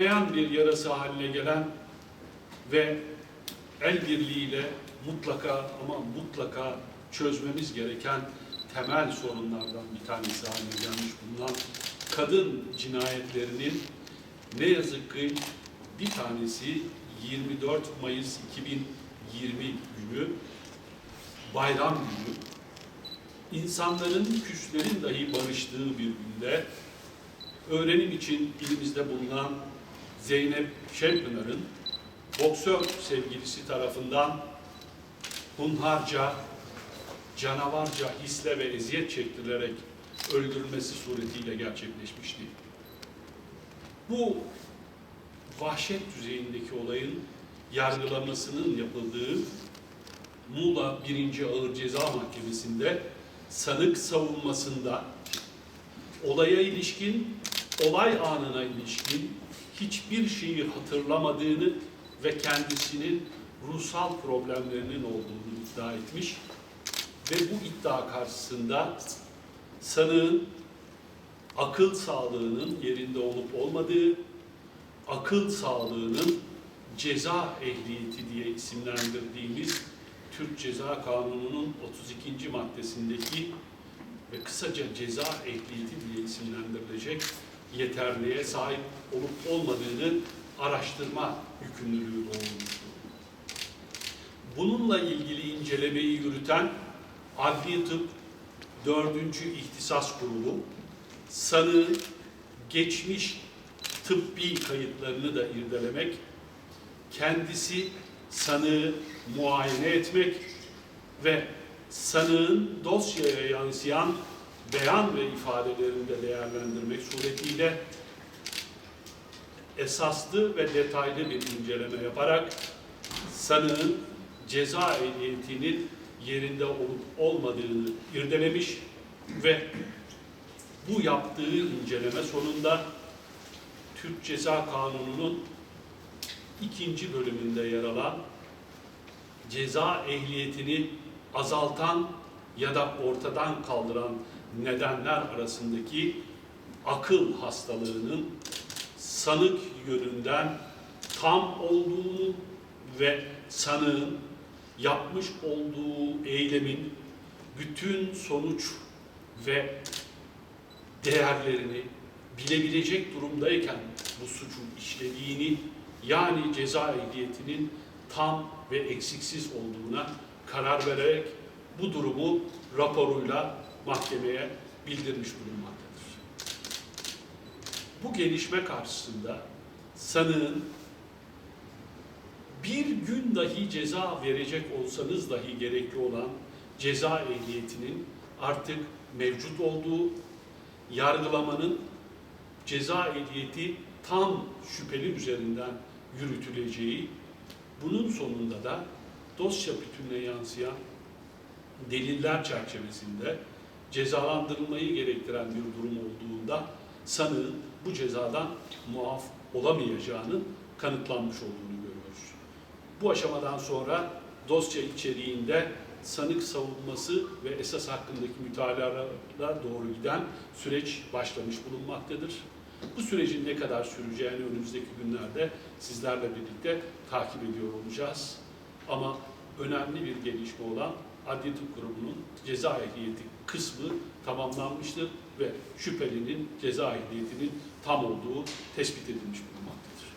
Beyan bir yarası haline gelen ve el birliğiyle mutlaka ama mutlaka çözmemiz gereken temel sorunlardan bir tanesi haline gelmiş bulunan kadın cinayetlerinin ne yazık ki bir tanesi 24 Mayıs 2020 günü bayram günü. İnsanların küslerin dahi barıştığı bir günde öğrenim için ilimizde bulunan Zeynep Şenpınar'ın boksör sevgilisi tarafından hunharca, canavarca hisle ve eziyet çektirilerek öldürülmesi suretiyle gerçekleşmişti. Bu vahşet düzeyindeki olayın yargılamasının yapıldığı Muğla 1. Ağır Ceza Mahkemesi'nde sanık savunmasında olaya ilişkin, olay anına ilişkin hiçbir şeyi hatırlamadığını ve kendisinin ruhsal problemlerinin olduğunu iddia etmiş ve bu iddia karşısında sanığın akıl sağlığının yerinde olup olmadığı, akıl sağlığının ceza ehliyeti diye isimlendirdiğimiz Türk Ceza Kanunu'nun 32. maddesindeki ve kısaca ceza ehliyeti diye isimlendirilecek yeterliğe sahip olup olmadığını araştırma yükümlülüğü doğurmuştur. Bununla ilgili incelemeyi yürüten Adli Tıp 4. İhtisas Kurulu sanığın geçmiş tıbbi kayıtlarını da irdelemek, kendisi sanığı muayene etmek ve sanığın dosyaya yansıyan beyan ve ifadelerini de değerlendirmek suretiyle esaslı ve detaylı bir inceleme yaparak sanığın ceza ehliyetinin yerinde olup olmadığını irdelemiş ve bu yaptığı inceleme sonunda Türk Ceza Kanunu'nun ikinci bölümünde yer alan ceza ehliyetini azaltan ya da ortadan kaldıran nedenler arasındaki akıl hastalığının sanık yönünden tam olduğunu ve sanığın yapmış olduğu eylemin bütün sonuç ve değerlerini bilebilecek durumdayken bu suçu işlediğini yani ceza ehliyetinin tam ve eksiksiz olduğuna karar vererek bu durumu raporuyla mahkemeye bildirmiş bulunmaktadır. Bu gelişme karşısında sanığın bir gün dahi ceza verecek olsanız dahi gerekli olan ceza ehliyetinin artık mevcut olduğu, yargılamanın ceza ehliyeti tam şüpheli üzerinden yürütüleceği, bunun sonunda da dosya bütününe yansıyan deliller çerçevesinde cezalandırılmayı gerektiren bir durum olduğunda sanığın bu cezadan muaf olamayacağının kanıtlanmış olduğunu görüyoruz. Bu aşamadan sonra dosya içeriğinde sanık savunması ve esas hakkındaki mütalalara doğru giden süreç başlamış bulunmaktadır. Bu sürecin ne kadar süreceğini önümüzdeki günlerde sizlerle birlikte takip ediyor olacağız. Ama önemli bir gelişme olan Adli Tıp Kurumu'nun ceza ehliyeti kısmı tamamlanmıştır ve şüphelinin ceza ehliyetinin tam olduğu tespit edilmiş bulunmaktadır.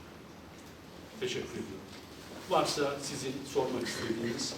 Teşekkür ediyorum. Varsa sizin sormak istediğiniz